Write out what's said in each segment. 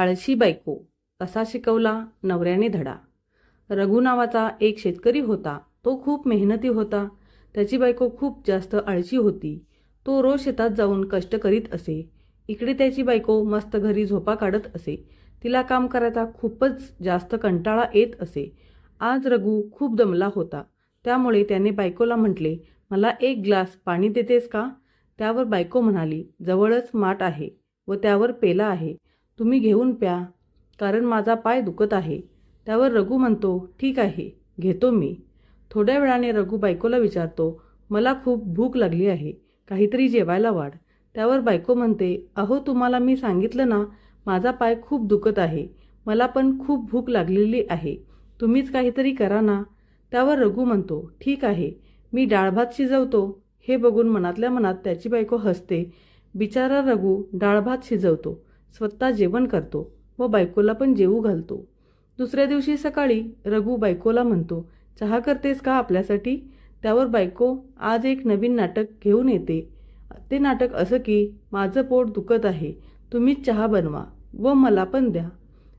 आळशी बायको. असा शिकवला? नवऱ्याने धडा. रघु नावाचा एक शेतकरी होता. तो खूप मेहनती होता. त्याची बायको खूप जास्त आळशी होती. तो रोज शेतात जाऊन कष्ट करीत असे. इकडे त्याची बायको मस्त घरी झोपा काढत असे. तिला काम करायचा खूपच जास्त कंटाळा येत असे. आज रघु खूप दमला होता. त्यामुळे त्याने बायकोला म्हटले मला एक ग्लास पाणी देतेस का? त्यावर बायको म्हणाली जवळच माठ आहे व त्यावर पेला आहे. तुम्ही घेऊन प्या कारण माझा पाय दुखत आहे. त्यावर रघु म्हणतो ठीक आहे घेतो मी. थोड्या वेळाने रघु बायकोला विचारतो मला खूप भूक लागली आहे काहीतरी जेवायला वाढ. त्यावर बायको म्हणते अहो तुम्हाला मी सांगितलं ना माझा पाय खूप दुखत आहे मला पण खूप भूक लागलेली आहे तुम्हीच काहीतरी करा ना. त्यावर रघु म्हणतो ठीक आहे मी डाळभात शिजवतो. हे बघून मनातल्या मनात त्याची बायको हसते. बिचारा रघु डाळ भात शिजवतो. स्वतः जेवण करतो व बायकोला पण जेवू घालतो. दुसऱ्या दिवशी सकाळी रघु बायकोला म्हणतो चहा करतेस का आपल्यासाठी? त्यावर बायको आज एक नवीन नाटक घेऊन येते. ते नाटक असं की माझं पोट दुखत आहे. तुम्हीच चहा बनवा व मला पण द्या.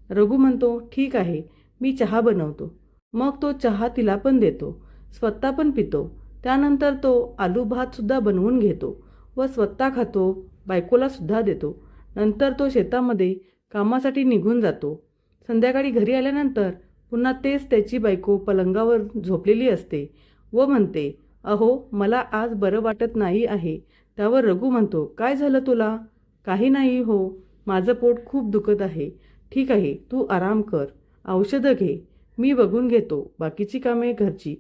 रघु म्हणतो ठीक आहे मी चहा बनवतो. मग तो चहा तिला पण देतो. स्वतः पण पितो. त्यानंतर तो आलू भातसुद्धा बनवून घेतो व स्वतः खातो बायकोलासुद्धा देतो. नंतर तो शेतामध्ये कामासाठी निघून जातो. संध्याकाळी घरी आल्यानंतर पुन्हा तेच त्याची बायको पलंगावर झोपलेली असते व म्हणते अहो मला आज बरं वाटत नाही आहे. त्यावर रघु म्हणतो काय झालं तुला? काही नाही हो माझं पोट खूप दुखत आहे. ठीक आहे तू आराम कर औषधं घे मी बघून घेतो बाकीची कामे घरची.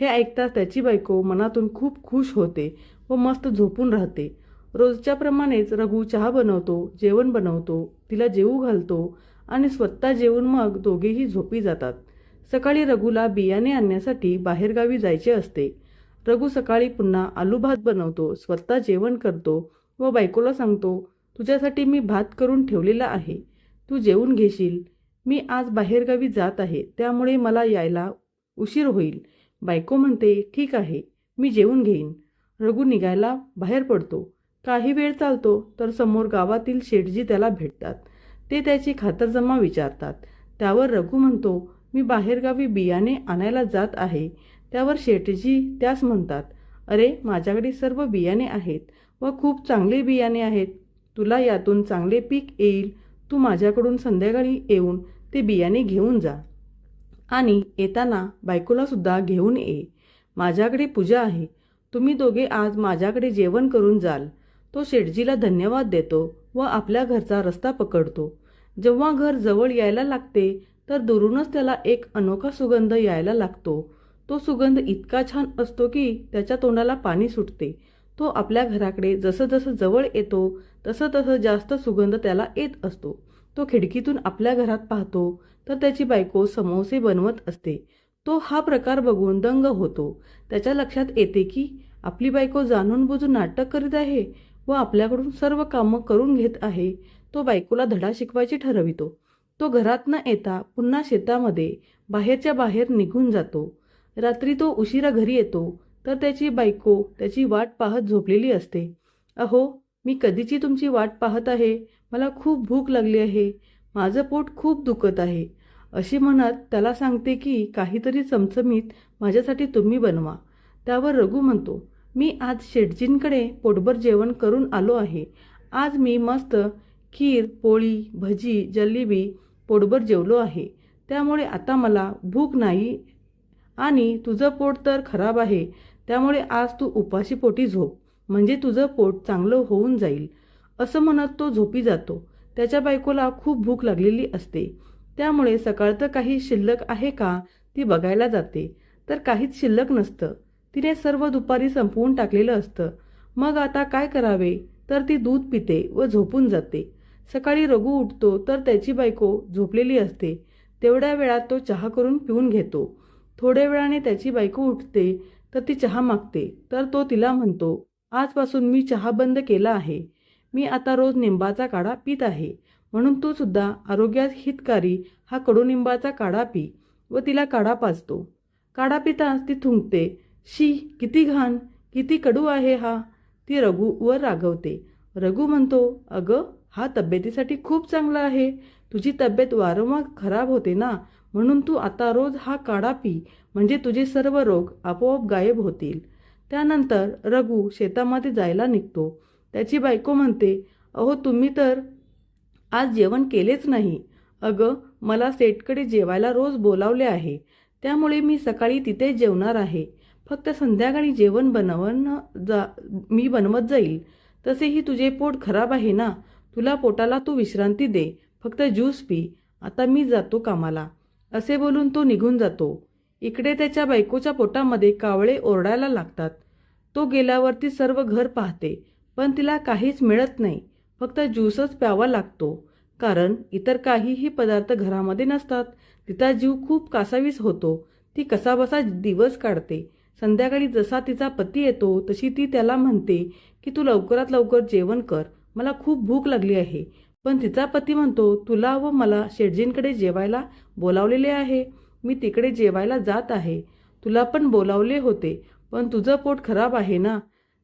हे ऐकताच त्याची बायको मनातून खूप खुश होते व मस्त झोपून राहते. रोजच्याप्रमाणेच रघु चहा बनवतो जेवण बनवतो तिला जेवू घालतो आणि स्वतः जेवून मग दोघेही झोपी जातात. सकाळी रघुला बियाणे आणण्यासाठी बाहेरगावी जायचे असते. रघु सकाळी पुन्हा आलू भात बनवतो स्वतः जेवण करतो व बायकोला सांगतो तुझ्यासाठी मी भात करून ठेवलेला आहे. तू जेवून घेशील. मी आज बाहेरगावी जात आहे. त्यामुळे मला यायला उशीर होईल. बायको म्हणते ठीक आहे. मी जेवून घेईन. रघु निघायला बाहेर पडतो. काही वेळ चालतो तर समोर गावातील शेठजी त्याला भेटतात. ते त्याची खातरजमा विचारतात. त्यावर रघु म्हणतो मी बाहेरगावी बियाणे आणायला जात आहे. त्यावर शेठजी त्यास म्हणतात अरे माझ्याकडे सर्व बियाणे आहेत व खूप चांगले बियाणे आहेत. तुला यातून चांगले पीक येईल. तू माझ्याकडून संध्याकाळी येऊन ते बियाणे घेऊन जा. आणि येताना बायकोलासुद्धा घेऊन ये. माझ्याकडे पूजा आहे. तुम्ही दोघे आज माझ्याकडे जेवण करून जाल. तो शेटजीला धन्यवाद देतो व आपल्या घरचा रस्ता पकडतो. जेव्हा घर जवळ यायला लागते तर दुरूनच त्याला एक अनोखा सुगंध यायला लागतो. तो सुगंध इतका छान असतो की त्याच्या तोंडाला पाणी सुटते. तो आपल्या घराकडे जसं जसं जवळ येतो तसं तसं जास्त सुगंध त्याला येत असतो. तो खिडकीतून आपल्या घरात पाहतो तर त्याची बायको समोसे बनवत असते. तो हा प्रकार बघून दंग होतो. त्याच्या लक्षात येते की आपली बायको जाणून बुजून नाटक करीत आहे व आपल्याकडून सर्व कामं करून घेत आहे तो बायकोला धडा शिकवायची ठरवितो. तो घरात न येता पुन्हा शेतामध्ये बाहेरच्या बाहेर निघून जातो. रात्री तो उशिरा घरी येतो तर त्याची बायको त्याची वाट पाहत झोपलेली असते. अहो मी कधीची तुमची वाट पाहत आहे? मला खूप भूक लागली आहे. माझं पोट खूप दुखत आहे. अशी म्हणत त्याला सांगते की काहीतरी चमचमीत माझ्यासाठी तुम्ही बनवा. त्यावर रघु म्हणतो मी आज शेटजींकडे पोटभर जेवण करून आलो आहे. आज मी मस्त खीर पोळी भजी जलेबी पोटभर जेवलो आहे. त्यामुळे आता मला भूक नाही आणि तुझं पोट तर खराब आहे. त्यामुळे आज तू उपाशी पोटी झोप. म्हणजे तुझं पोट चांगलं होऊन जाईल. असं म्हणत तो झोपी जातो. त्याच्या बायकोला खूप भूक लागलेली असते. त्यामुळे सकाळचं काही शिल्लक आहे का ती बघायला जाते. तर काहीच शिल्लक नसतं. तिने सर्व दुपारी संपवून टाकलेलं असतं. मग आता काय करावे? तर ती दूध पिते व झोपून जाते. सकाळी रघु उठतो तर त्याची बायको झोपलेली असते. तेवढ्या वेळात तो चहा करून पिऊन घेतो. थोड्या वेळाने त्याची बायको उठते तर ती चहा मागते. तर तो तिला म्हणतो आजपासून मी चहा बंद केला आहे. मी आता रोज निंबाचा काढा पित आहे. म्हणून तू सुद्धा आरोग्यास हितकारी हा कडुनिंबाचा काढा पी व तिला काढा पाजतो. काढा पिताच ती थुंकते. शी किती घाण किती कडू आहे हा. ती रघु वर रागवते. रघु म्हणतो अगं हा तब्येतीसाठी खूप चांगला आहे. तुझी तब्येत वारंवार खराब होते ना? म्हणून तू आता रोज हा काढा पी. म्हणजे तुझे सर्व रोग आपोआप गायब होतील. त्यानंतर रघु शेतामध्ये जायला निघतो. त्याची बायको म्हणते अहो तुम्ही तर आज जेवण केलेच नाही. अगं मला सेटकडे जेवायला रोज बोलावले आहे. त्यामुळे मी सकाळी तिथे जेवणार आहे. फक्त संध्याकाळी जेवण बनवण जा मी बनवत जाईल. तसेही तुझे पोट खराब आहे ना? तुला पोटाला तू विश्रांती दे. फक्त ज्यूस पी. आता मी जातो कामाला. असे बोलून तो निघून जातो. इकडे त्याच्या बायकोच्या पोटामध्ये कावळे ओरडायला लागतात. तो गेल्यावरती सर्व घर पाहते. पण तिला काहीच मिळत नाही. फक्त ज्यूसच प्यावा लागतो. कारण इतर काहीही पदार्थ घरामध्ये नसतात. तिचा जीव खूप कासावीस होतो. ती कसाबसा दिवस काढते. संध्याकाळी जसा तिचा पती येतो तशी ती त्याला म्हणते की तू लवकरात लवकर जेवण कर. मला खूप भूक लागली आहे. पण तिचा पती म्हणतो तुला व मला शेटजींकडे जेवायला बोलावलेले आहे. मी तिकडे जेवायला जात आहे. तुला पण बोलावले होते पण तुझं पोट खराब आहे ना?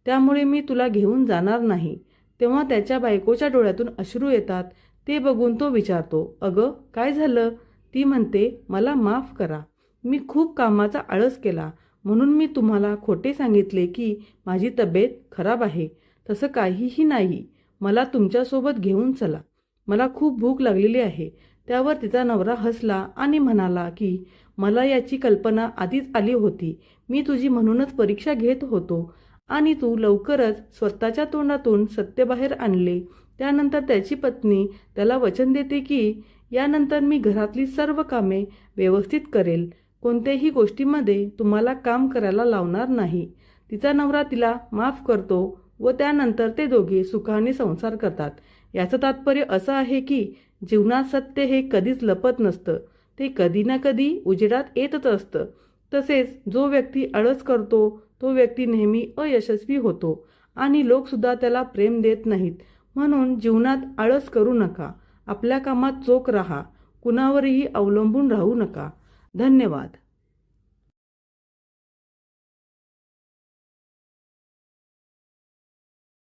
त्यामुळे मी तुला घेऊन जाणार नाही. तेव्हा त्याच्या बायकोच्या डोळ्यातून अश्रू येतात. ते बघून तो विचारतो अगं काय झालं? ती म्हणते मला माफ करा. मी खूप कामाचा आळस केला. म्हणून मी तुम्हाला खोटे सांगितले की माझी तब्येत खराब आहे तसं काहीही नाही. मला तुमच्यासोबत घेऊन चला. मला खूप भूक लागलेली आहे. त्यावर तिचा नवरा हसला आणि म्हणाला की मला याची कल्पना आधीच आली होती. मी तुझी म्हणूनच परीक्षा घेत होतो आणि तू लवकरच स्वतःच्या तोंडातून सत्य बाहेर आणले. त्यानंतर त्याची पत्नी त्याला वचन देते की यानंतर मी घरातली सर्व कामे व्यवस्थित करेल. कोणत्याही गोष्टीमध्ये तुम्हाला काम करायला लावणार नाही. तिचा नवरा तिला माफ करतो व त्यानंतर ते दोघे सुखाने संसार करतात. याचं तात्पर्य असं आहे की जीवनात सत्य हे कधीच लपत नसतं. ते कधी ना कधी उजेडात येतच असतं. तसेच जो व्यक्ती आळस करतो तो व्यक्ती नेहमी अयशस्वी होतो आणि लोकसुद्धा त्याला प्रेम देत नाहीत. म्हणून जीवनात आळस करू नका. आपल्या कामात चोख राहा. कुणावरही अवलंबून राहू नका. धन्यवाद.